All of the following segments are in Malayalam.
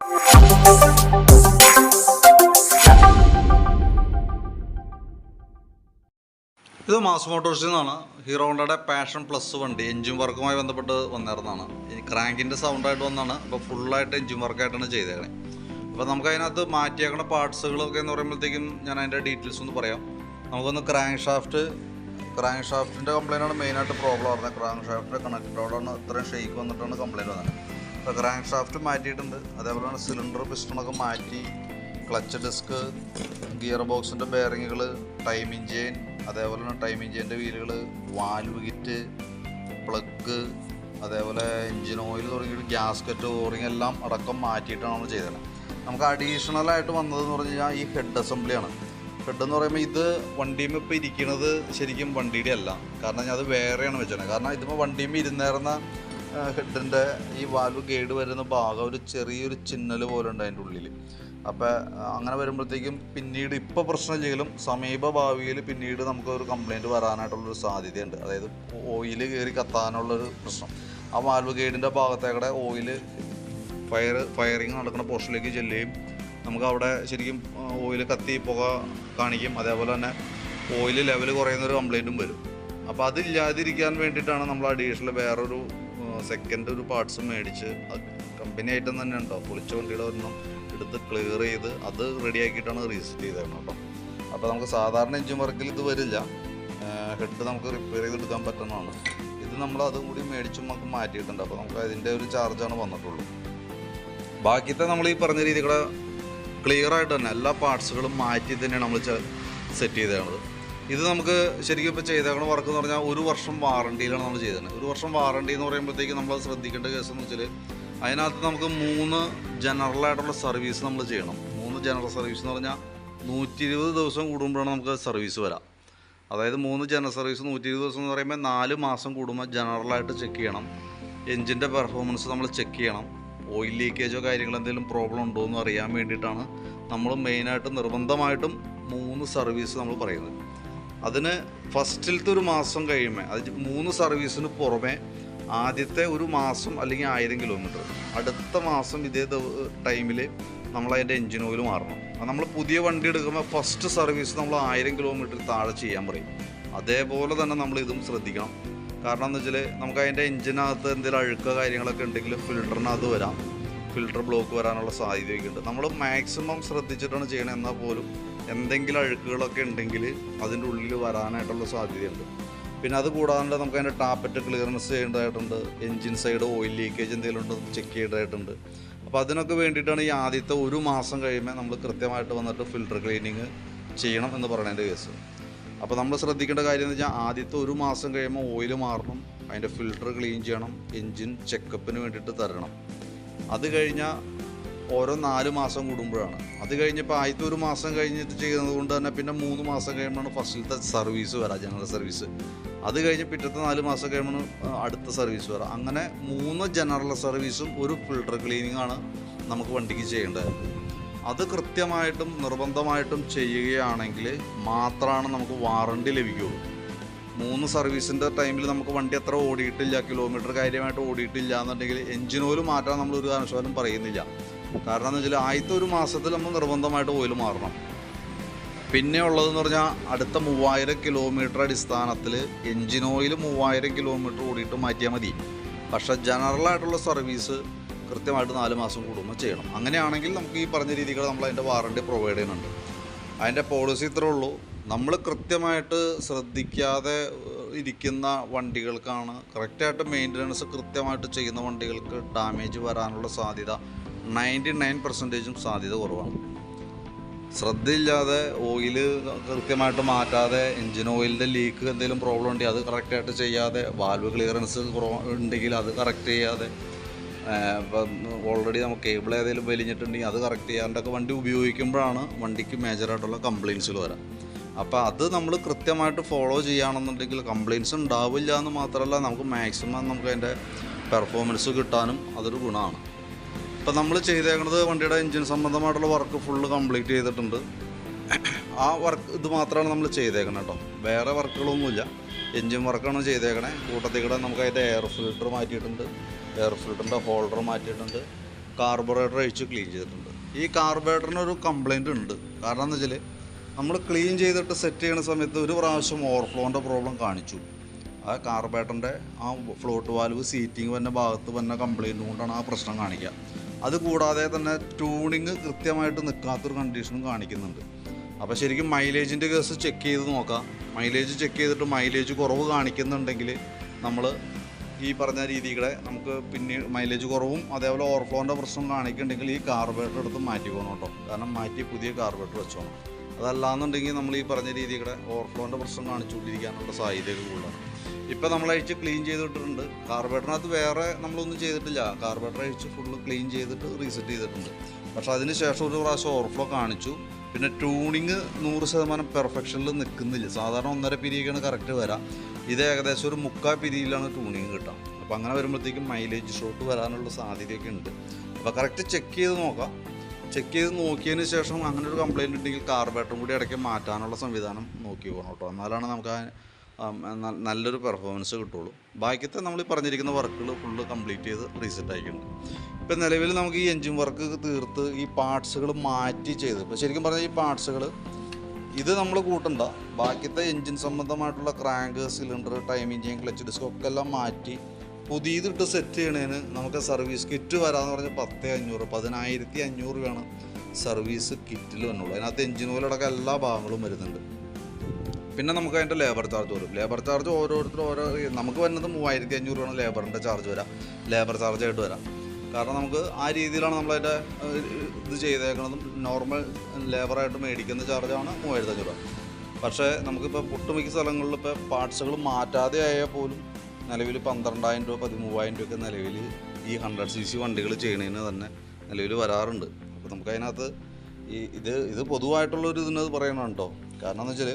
ഇത് മാസ് മോട്ടോഴ്സിൽ നിന്നാണ്. ഹീറോ ഹോണ്ടയുടെ പാഷൻ പ്ലസ് വണ്ടി എഞ്ചിൻ വർക്കുമായി ബന്ധപ്പെട്ട് വന്നിരുന്നതാണ് ഈ ക്രാങ്കിന്റെ സൗണ്ടായിട്ട് വന്നാണ്. അപ്പോൾ ഫുള്ളായിട്ട് എഞ്ചിൻ വർക്കായിട്ടാണ് ചെയ്തേക്കണേ. അപ്പോൾ നമുക്ക് അതിനകത്ത് മാറ്റിയേക്കുന്ന പാർട്സുകളൊക്കെ എന്ന് പറയുമ്പോഴത്തേക്കും ഞാൻ അതിന്റെ ഡീറ്റെയിൽസ് ഒന്ന് പറയാം. നമുക്കൊന്ന് ക്രാങ്ക് ഷാഫ്റ്റ് ക്രാങ്ക് ഷാഫ്റ്റിന്റെ കംപ്ലയിന്റാണ് മെയിനായിട്ട് പ്രോബ്ലം വരുന്നത് ക്രാങ്ക് ഷാഫ്റ്റിന്റെ കണക്റ്റഡോടാണ് ഇത്രയും ഷെയ്ക്ക് വന്നിട്ടാണ് കംപ്ലൈന്റ് വന്നത്. അപ്പോൾ ക്രാങ്ക് ഷാഫ്റ്റ് മാറ്റിയിട്ടുണ്ട്. അതേപോലെ തന്നെ സിലിണ്ടർ പിസ്റ്റണൊക്കെ മാറ്റി ക്ലച്ച് ഡിസ്ക് ഗിയർ ബോക്സിന്റെ ബെയറിങ്ങുകൾ ടൈം ചെയിൻ അതേപോലെ തന്നെ ടൈം ചെയിന്റെ വീലുകൾ വാൽവ് കിറ്റ് പ്ലഗ് അതേപോലെ എഞ്ചിൻ ഓയിൽ തുടങ്ങിയിട്ട് ഗ്യാസ്കറ്റ് ഓറിങ് എല്ലാം അടക്കം മാറ്റിയിട്ടാണ് നമ്മൾ ചെയ്തത്. നമുക്ക് അഡീഷണൽ ആയിട്ട് വന്നതെന്ന് പറഞ്ഞു കഴിഞ്ഞാൽ ഈ ഹെഡ് അസംബ്ലിയാണ് ഹെഡ് എന്ന് പറയുമ്പോൾ ഇത് വണ്ടിയും ഇപ്പോൾ ഇരിക്കുന്നത് ശരിക്കും വണ്ടിയുടെ അല്ല കാരണം ഞാൻ അത് വേറെയാണ് വെച്ചത് കാരണം ഇതിപ്പോൾ വണ്ടിയും ഇരുന്നേറുന്ന ഹെഡിന്റെ ഈ വാൽവ് ഗേഡ് വരുന്ന ഭാഗം ഒരു ചെറിയൊരു ചിന്നൽ പോലെ ഉണ്ട് അതിന്റെ ഉള്ളിൽ അപ്പോൾ അങ്ങനെ വരുമ്പോഴത്തേക്കും പിന്നീട് ഇപ്പോൾ പ്രശ്നമില്ലെങ്കിലും സമീപ ഭാവിയിൽ പിന്നീട് നമുക്ക് ഒരു കംപ്ലൈന്റ് വരാനായിട്ടുള്ളൊരു സാധ്യതയുണ്ട്. അതായത് ഓയിൽ കയറി കത്താനുള്ളൊരു പ്രശ്നം. ആ വാൽവ് ഗൈഡിന്റെ ഭാഗത്തേക്കൂടെ ഓയിൽ ഫയർ ഫയറിങ് നടക്കുന്ന പോർഷനിലേക്ക് ചെല്ലുകയും നമുക്ക് അവിടെ ശരിക്കും ഓയിൽ കത്തി പുക കാണിക്കും അതേപോലെ തന്നെ ഓയിൽ ലെവൽ കുറയുന്നൊരു കംപ്ലൈന്റും വരും. അപ്പോൾ അതില്ലാതിരിക്കാൻ വേണ്ടിയിട്ടാണ് നമ്മൾ അഡീഷണൽ വേറൊരു സെക്കൻഡ് ഒരു പാർട്സ് മേടിച്ച് കമ്പനി ഐറ്റം തന്നെ ഉണ്ടോ? പൊളിച്ച വണ്ടിയുടെ ഒരെണ്ണം എടുത്ത് ക്ലിയർ ചെയ്ത് അത് റെഡി ആക്കിയിട്ടാണ് റീസെറ്റ് ചെയ്തേക്കണം കേട്ടോ. അപ്പോൾ നമുക്ക് സാധാരണ എഞ്ചിൻ വർക്കിൽ ഇത് വരില്ല. ഹെഡ് നമുക്ക് റിപ്പയർ ചെയ്തെടുക്കാൻ പറ്റുന്നതാണ്. ഇത് നമ്മൾ അതും കൂടി മേടിച്ച് നമുക്ക് മാറ്റിയിട്ടുണ്ട്. അപ്പോൾ നമുക്ക് അതിന്റെ ഒരു ചാർജാണ് വന്നിട്ടുള്ളൂ. ബാക്കിയത്തെ നമ്മൾ ഈ പറഞ്ഞ രീതി കൂടെ ക്ലിയർ ആയിട്ട് തന്നെ എല്ലാ പാർട്സുകളും മാറ്റി തന്നെയാണ് നമ്മൾ സെറ്റ് ചെയ്തേണത് ഇത് നമുക്ക് ശരിക്കും ഇപ്പോൾ ചെയ്തേക്കണ വർക്ക് എന്ന് പറഞ്ഞാൽ ഒരു വർഷം വാറണ്ടിയിലാണ് നമ്മൾ ചെയ്തത്. ഒരു വർഷം വാറണ്ടി എന്ന് പറയുമ്പോഴത്തേക്ക് നമ്മൾ ശ്രദ്ധിക്കേണ്ട കേസ് എന്ന് വെച്ചാൽ അതിനകത്ത് നമുക്ക് മൂന്ന് ജനറലായിട്ടുള്ള സർവീസ് നമ്മൾ ചെയ്യണം. മൂന്ന് ജനറൽ സർവീസ് എന്ന് പറഞ്ഞാൽ നൂറ്റി ഇരുപത് ദിവസം കൂടുമ്പോഴാണ് നമുക്ക് സർവീസ് വരാം. അതായത് മൂന്ന് ജനറൽ സർവീസ് നൂറ്റി ഇരുപത് ദിവസം എന്ന് പറയുമ്പോൾ നാല് മാസം കൂടുമ്പോൾ ജനറലായിട്ട് ചെക്ക് ചെയ്യണം. എഞ്ചിന്റെ പെർഫോമൻസ് നമ്മൾ ചെക്ക് ചെയ്യണം. ഓയിൽ ലീക്കേജോ കാര്യങ്ങളോ എന്തെങ്കിലും പ്രോബ്ലം ഉണ്ടോ എന്ന് അറിയാൻ വേണ്ടിയിട്ടാണ് നമ്മൾ മെയിനായിട്ട് നിർബന്ധമായിട്ടും മൂന്ന് സർവീസ് നമ്മൾ പറയുന്നത്. അതിന് ഫസ്റ്റിലത്തെ ഒരു മാസം കഴിയുമ്പോൾ അത് മൂന്ന് സർവീസിന് പുറമെ ആദ്യത്തെ ഒരു മാസം അല്ലെങ്കിൽ ആയിരം കിലോമീറ്റർ അടുത്ത മാസം ഇതേ ടൈമിൽ നമ്മൾ അതിന്റെ എൻജിൻ ഓയിൽ മാറണം. നമ്മൾ പുതിയ വണ്ടി എടുക്കുമ്പോൾ ഫസ്റ്റ് സർവീസ് നമ്മൾ ആയിരം കിലോമീറ്റർ താഴെ ചെയ്യാൻ പറയും. അതേപോലെ തന്നെ നമ്മൾ ഇതും ശ്രദ്ധിക്കണം. കാരണം എന്ന് വെച്ചാൽ നമുക്ക് അതിന്റെ എൻജിനകത്ത് എന്തെങ്കിലും അഴുക്ക കാര്യങ്ങളൊക്കെ ഉണ്ടെങ്കിൽ ഫിൽറ്ററിനകത്ത് വരാം. ഫിൽറ്റർ ബ്ലോക്ക് വരാനുള്ള സാധ്യതയൊക്കെ ഉണ്ട്. നമ്മൾ മാക്സിമം ശ്രദ്ധിച്ചിട്ടാണ് ചെയ്യണത് എന്നാൽ പോലും എന്തെങ്കിലും അഴുക്കുകളൊക്കെ ഉണ്ടെങ്കിൽ അതിന്റെ ഉള്ളിൽ വരാനായിട്ടുള്ള സാധ്യതയുണ്ട്. പിന്നെ അത് കൂടാതെ നമുക്ക് അതിന്റെ ടാപ്പറ്റ് ക്ലിയറൻസ് ചെയ്യേണ്ടതായിട്ടുണ്ട്. എൻജിൻ സൈഡ് ഓയിൽ ലീക്കേജ് എന്തെങ്കിലും ഉണ്ടോ ചെക്ക് ചെയ്യേണ്ടതായിട്ടുണ്ട്. അപ്പോൾ അതിനൊക്കെ വേണ്ടിയിട്ടാണ് ഈ ആദ്യത്തെ ഒരു മാസം കഴിയുമ്പോൾ നമ്മൾ കൃത്യമായിട്ട് വന്നിട്ട് ഫിൽട്ടർ ക്ലീനിങ് ചെയ്യണം എന്ന് പറയുന്നതിന്റെ കേസ്. അപ്പോൾ നമ്മൾ ശ്രദ്ധിക്കേണ്ട കാര്യം എന്ന് വെച്ചാൽ ആദ്യത്തെ ഒരു മാസം കഴിയുമ്പോൾ ഓയിൽ മാറണം അതിന്റെ ഫിൽട്ടർ ക്ലീൻ ചെയ്യണം എൻജിൻ ചെക്കപ്പിന് വേണ്ടിയിട്ട് തരണം. അത് കഴിഞ്ഞാൽ ഓരോ നാല് മാസം കൂടുമ്പോഴാണ്. അത് കഴിഞ്ഞപ്പോൾ ആദ്യത്തെ ഒരു മാസം കഴിഞ്ഞിട്ട് ചെയ്യുന്നത് കൊണ്ട് തന്നെ പിന്നെ മൂന്ന് മാസം കഴിയുമ്പോഴാണ് ഫസ്റ്റിലത്തെ സർവീസ് വരാം ജനറൽ സർവീസ് അത് കഴിഞ്ഞ് പിറ്റത്തെ നാല് മാസം കഴിയുമ്പോൾ അടുത്ത സർവീസ് വരാം. അങ്ങനെ മൂന്ന് ജനറൽ സർവീസും ഒരു ഫിൽട്ടർ ക്ലീനിങ്ങാണ് നമുക്ക് വണ്ടിക്ക് ചെയ്യേണ്ടത്. അത് കൃത്യമായിട്ടും നിർബന്ധമായിട്ടും ചെയ്യുകയാണെങ്കിൽ മാത്രമാണ് നമുക്ക് വാറണ്ടി ലഭിക്കുകയുള്ളൂ മൂന്ന് സർവീസിന്റെ ടൈമിൽ നമുക്ക് വണ്ടി അത്ര ഓടിയിട്ടില്ല കിലോമീറ്റർ കാര്യമായിട്ട് ഓടിയിട്ടില്ല എന്നുണ്ടെങ്കിൽ എഞ്ചിൻ ഓയിൽ മാറ്റാൻ നമ്മൾ ഒരു കാരണവശാലും പറയുന്നില്ല. കാരണം എന്ന് വെച്ചാൽ ആദ്യത്തെ ഒരു മാസത്തിൽ നമ്മൾ നിർബന്ധമായിട്ട് ഓയിൽ മാറണം. പിന്നെ ഉള്ളതെന്ന് പറഞ്ഞാൽ അടുത്ത മൂവായിരം കിലോമീറ്റർ അടിസ്ഥാനത്തിൽ എൻജിൻ ഓയിൽ മൂവായിരം കിലോമീറ്റർ ഓടിയിട്ട് മാറ്റിയാൽ മതി. പക്ഷേ ജനറലായിട്ടുള്ള സർവീസ് കൃത്യമായിട്ട് നാല് മാസം കൂടുമ്പോൾ ചെയ്യണം. അങ്ങനെയാണെങ്കിൽ നമുക്ക് ഈ പറഞ്ഞ രീതികൾ നമ്മൾ അതിന്റെ വാറണ്ടി പ്രൊവൈഡ് ചെയ്യുന്നുണ്ട്. അതിന്റെ പോളിസി ഇത്രേ ഉള്ളൂ. നമ്മൾ കൃത്യമായിട്ട് ശ്രദ്ധിക്കാതെ ഇരിക്കുന്ന വണ്ടികൾക്കാണ് കറക്റ്റായിട്ട് മെയിന്റനൻസ് കൃത്യമായിട്ട് ചെയ്യുന്ന വണ്ടികൾക്ക് ഡാമേജ് വരാനുള്ള സാധ്യത നയന്റി നയൻ പെർസെന്റേജും സാധ്യത കുറവാണ്. ശ്രദ്ധയില്ലാതെ ഓയിൽ കൃത്യമായിട്ട് മാറ്റാതെ എൻജിൻ ഓയിലിന്റെ ലീക്ക് എന്തെങ്കിലും പ്രോബ്ലം ഉണ്ടെങ്കിൽ അത് കറക്റ്റായിട്ട് ചെയ്യാതെ വാൽവ് ക്ലിയറൻസ് ഉണ്ടെങ്കിൽ അത് കറക്റ്റ് ചെയ്യാതെ ഇപ്പം ഓൾറെഡി നമുക്ക് കേബിൾ ഏതെങ്കിലും വലിഞ്ഞിട്ടുണ്ടെങ്കിൽ അത് കറക്റ്റ് ചെയ്യാണ്ടൊക്കെ വണ്ടി ഉപയോഗിക്കുമ്പോഴാണ് വണ്ടിക്ക് മേജറായിട്ടുള്ള കംപ്ലയിൻസുകൾ വരാം. അപ്പോൾ അത് നമ്മൾ കൃത്യമായിട്ട് ഫോളോ ചെയ്യുകയാണെന്നുണ്ടെങ്കിൽ കംപ്ലയിൻസ് ഉണ്ടാവില്ല എന്ന് മാത്രമല്ല നമുക്ക് മാക്സിമം നമുക്ക് അതിന്റെ പെർഫോമൻസ് കിട്ടാനും അതൊരു ഗുണമാണ്. ഇപ്പം നമ്മൾ ചെയ്തേക്കുന്നത് വണ്ടിയുടെ എൻജിൻ സംബന്ധമായിട്ടുള്ള വർക്ക് ഫുള്ള് കംപ്ലീറ്റ് ചെയ്തിട്ടുണ്ട്. ആ വർക്ക് ഇത് മാത്രമാണ് നമ്മൾ ചെയ്തേക്കുന്നത് കേട്ടോ വേറെ വർക്കുകളൊന്നുമില്ല. എൻജിൻ വർക്കാണ് ചെയ്തേക്കണേ. കൂട്ടത്തിൽ കൂടെ നമുക്ക് അതിന്റെ എയർ ഫിൽട്ടർ മാറ്റിയിട്ടുണ്ട്. എയർ ഫിൽറ്ററിന്റെ ഹോൾഡർ മാറ്റിയിട്ടുണ്ട്. കാർബറേറ്റർ അഴിച്ച് ക്ലീൻ ചെയ്തിട്ടുണ്ട്. ഈ കാർബറേറ്ററിന് ഒരു കംപ്ലൈന്റ് ഉണ്ട്. കാരണം എന്ന് വെച്ചാൽ നമ്മൾ ക്ലീൻ ചെയ്തിട്ട് സെറ്റ് ചെയ്യുന്ന സമയത്ത് ഒരു പ്രാവശ്യം ഓവർഫ്ലോന്റെ പ്രോബ്ലം കാണിച്ചു. ആ കാർബറേറ്ററിന്റെ ആ ഫ്ലോട്ട് വാൽവ് സീറ്റിംഗ് വന്ന ഭാഗത്ത് വന്ന കംപ്ലൈന്റ് കൊണ്ടാണ് ആ പ്രശ്നം കാണിക്കുക. അത് കൂടാതെ തന്നെ ട്യൂണിങ് കൃത്യമായിട്ട് നിൽക്കാത്തൊരു കണ്ടീഷനും കാണിക്കുന്നുണ്ട്. അപ്പോൾ ശരിക്കും മൈലേജിന്റെ കേസ് ചെക്ക് ചെയ്ത് നോക്കാം. മൈലേജ് ചെക്ക് ചെയ്തിട്ട് മൈലേജ് കുറവ് കാണിക്കുന്നുണ്ടെങ്കിൽ നമ്മൾ ഈ പറഞ്ഞ രീതികളെ നമുക്ക് പിന്നെ മൈലേജ് കുറവും അതേപോലെ ഓവർഫ്ലോന്റെ പ്രശ്നം കാണിക്കുന്നുണ്ടെങ്കിൽ ഈ കാർബേറ്റർ എടുത്ത് മാറ്റിക്കോണം കേട്ടോ. കാരണം മാറ്റി പുതിയ കാർബേറ്റർ വെച്ചോണം. അതല്ലാന്നുണ്ടെങ്കിൽ നമ്മൾ ഈ പറഞ്ഞ രീതികളെ ഓവർഫ്ലോന്റെ പ്രശ്നം കാണിച്ചുകൊണ്ടിരിക്കാനുള്ള സാധ്യതകൾ കൂടുതലാണ്. ഇപ്പം നമ്മൾ അഴിച്ച് ക്ലീൻ ചെയ്തിട്ടുണ്ട്. കാർബറേറ്ററിനകത്ത് വേറെ നമ്മളൊന്നും ചെയ്തിട്ടില്ല. കാർബറേറ്റർ അഴിച്ച് ഫുള്ള് ക്ലീൻ ചെയ്തിട്ട് റീസെറ്റ് ചെയ്തിട്ടുണ്ട്. പക്ഷേ അതിന് ശേഷം ഒരു പ്രാവശ്യം ഓവർഫ്ലോ കാണിച്ചു. പിന്നെ ട്യൂണിങ് നൂറ് ശതമാനം പെർഫെക്ഷനിൽ നിൽക്കുന്നില്ല സാധാരണ ഒന്നര പിരിയൊക്കെയാണ് കറക്റ്റ് വരാം. ഇത് ഏകദേശം ഒരു മുക്കാൽ പിരിയിലാണ് ട്യൂണിങ് കിട്ടുക അപ്പോൾ അങ്ങനെ വരുമ്പോഴത്തേക്കും മൈലേജ് ഷോട്ട് വരാനുള്ള സാധ്യതയൊക്കെ ഉണ്ട്. അപ്പോൾ കറക്റ്റ് ചെക്ക് ചെയ്ത് നോക്കാം. ചെക്ക് ചെയ്ത് നോക്കിയതിന് ശേഷം അങ്ങനെ ഒരു കംപ്ലയിന്റ് ഉണ്ടെങ്കിൽ കാർബേറ്ററും കൂടി ഇടയ്ക്ക് മാറ്റാനുള്ള സംവിധാനം നോക്കി പോകണം കേട്ടോ. എന്നാലാണ് നമുക്ക് നല്ലൊരു പെർഫോമൻസ് കിട്ടുള്ളൂ. ബാക്കിയത്തെ നമ്മൾ പറഞ്ഞിരിക്കുന്ന വർക്കുകൾ ഫുള്ള് കംപ്ലീറ്റ് ചെയ്ത് റീസെറ്റ് ആയിട്ടുണ്ട്. ഇപ്പം നിലവിൽ നമുക്ക് ഈ എൻജിൻ വർക്ക് തീർത്ത് ഈ പാർട്സുകൾ മാറ്റി ചെയ്ത് ഇപ്പോൾ ശരിക്കും പറഞ്ഞാൽ ഈ പാർട്സുകൾ ഇത് നമ്മൾ കൂട്ടണ്ട. ബാക്കിയത്തെ എൻജിൻ സംബന്ധമായിട്ടുള്ള ക്രാങ്ക് സിലിണ്ടർ ടൈമിംഗ് ചെയ്യാൻ ക്ലച്ച് ഡിസ്ക് ഒക്കെ എല്ലാം മാറ്റി പുതിയതിട്ട് സെറ്റ് ചെയ്യണതിന് നമുക്ക് സർവീസ് കിറ്റ് വരാമെന്ന് പറഞ്ഞാൽ പത്ത് അഞ്ഞൂറ് പതിനായിരത്തി അഞ്ഞൂറ് രൂപയാണ് സർവീസ് കിറ്റിൽ വന്നുള്ളൂ അതിനകത്ത് എൻജിൻ ഓയിലടക്കം എല്ലാ ഭാഗങ്ങളും വരുന്നുണ്ട്. പിന്നെ നമുക്ക് അതിന്റെ ലേബർ ചാർജ് വരും ലേബർ ചാർജ് ഓരോരുത്തരും ഓരോ നമുക്ക് വരുന്നത് മൂവായിരത്തി അഞ്ഞൂറ് രൂപയാണ് ലേബറിന്റെ ചാർജ് വരാം. ലേബർ ചാർജ് ആയിട്ട് വരാം. കാരണം നമുക്ക് ആ രീതിയിലാണ് നമ്മളതിന്റെ ഇത് ചെയ്തേക്കുന്നതും നോർമൽ ലേബറായിട്ട് മേടിക്കുന്ന ചാർജാണ് മൂവായിരത്തി അഞ്ഞൂറ് രൂപ. പക്ഷേ നമുക്കിപ്പോൾ ഒട്ടുമിക്ക സ്ഥലങ്ങളിൽ ഇപ്പോൾ പാർട്സുകൾ മാറ്റാതെ ആയാൽ പോലും നിലവിൽ പന്ത്രണ്ടായിരം രൂപ പതിമൂവായിരം രൂപയൊക്കെ നിലവിൽ ഈ ഹൺഡ്രഡ് സി സി വണ്ടികൾ ചെയ്യണതിന് തന്നെ നിലവിൽ വരാറുണ്ട്. അപ്പോൾ നമുക്കതിനകത്ത് ഈ ഇത് ഇത് പൊതുവായിട്ടുള്ളൊരു ഇതിനത് പറയണം കേട്ടോ കാരണം എന്ന് വെച്ചാൽ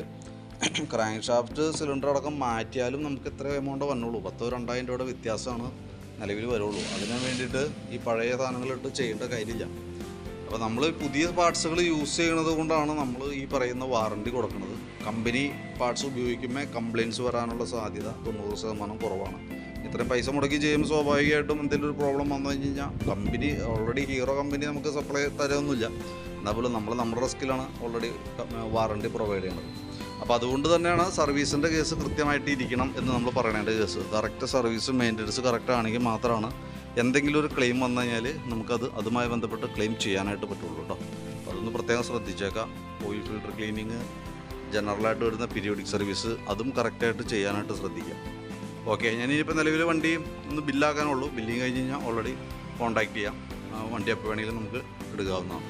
ക്രാങ്ക് ഷാഫ്റ്റ് സിലിണ്ടർ അടക്കം മാറ്റിയാലും നമുക്ക് ഇത്ര എമൗണ്ട് വന്നുള്ളൂ. പത്തോ രണ്ടായിരം രൂപയുടെ വ്യത്യാസമാണ് നിലവിൽ വരുള്ളൂ. അതിന് വേണ്ടിയിട്ട് ഈ പഴയ സാധനങ്ങളിട്ട് ചെയ്യേണ്ട കാര്യമില്ല. അപ്പോൾ നമ്മൾ പുതിയ പാർട്സുകൾ യൂസ് ചെയ്യണത് കൊണ്ടാണ് നമ്മൾ ഈ പറയുന്ന വാറണ്ടി കൊടുക്കുന്നത് കമ്പനി പാർട്സ് ഉപയോഗിക്കുമ്പോൾ കംപ്ലയിൻസ് വരാനുള്ള സാധ്യത തൊണ്ണൂറ് ശതമാനം കുറവാണ്. ഇത്രയും പൈസ മുടക്കി ചെയ്യുമ്പോൾ സ്വാഭാവികമായിട്ടും എന്തെങ്കിലും ഒരു പ്രോബ്ലം വന്നു കഴിഞ്ഞ് കഴിഞ്ഞാൽ കമ്പനി ഓൾറെഡി ഹീറോ കമ്പനി നമുക്ക് സപ്ലൈ തരുമൊന്നുമില്ല എന്നാൽ നമ്മൾ നമ്മുടെ റിസ്കിലാണ് ഓൾറെഡി വാറണ്ടി പ്രൊവൈഡ് ചെയ്യുന്നത് അപ്പോൾ അതുകൊണ്ട് തന്നെയാണ് സർവീസിന്റെ കേസ് കൃത്യമായിട്ട് ഇരിക്കണം എന്ന് നമ്മൾ പറയേണ്ട കേസ്. കറക്റ്റ് സർവീസും മെയിന്റനൻസ് കറക്റ്റ് ആണെങ്കിൽ മാത്രമാണ് എന്തെങ്കിലും ഒരു ക്ലെയിം വന്നു കഴിഞ്ഞാൽ നമുക്കത് അതുമായി ബന്ധപ്പെട്ട് ക്ലെയിം ചെയ്യാനായിട്ട് പറ്റുള്ളൂ കേട്ടോ അപ്പോൾ അതൊന്ന് പ്രത്യേകം ശ്രദ്ധിച്ചേക്കാം. ഓയിൽ ഫിൽട്ടർ ക്ലീനിങ് ജനറലായിട്ട് വരുന്ന പീരിയോഡിക് സർവീസ് അതും കറക്റ്റായിട്ട് ചെയ്യാനായിട്ട് ശ്രദ്ധിക്കാം. ഓക്കെ ഞാനിപ്പോൾ നിലവിൽ വണ്ടി ഒന്ന് ബില്ലാക്കാനുള്ളൂ ബില്ലിങ് കഴിഞ്ഞ് കഴിഞ്ഞാൽ ഓൾറെഡി കോൺടാക്ട് ചെയ്യാം. വണ്ടി എപ്പോൾ വേണമെങ്കിലും നമുക്ക് എടുക്കാവുന്നതാണ്.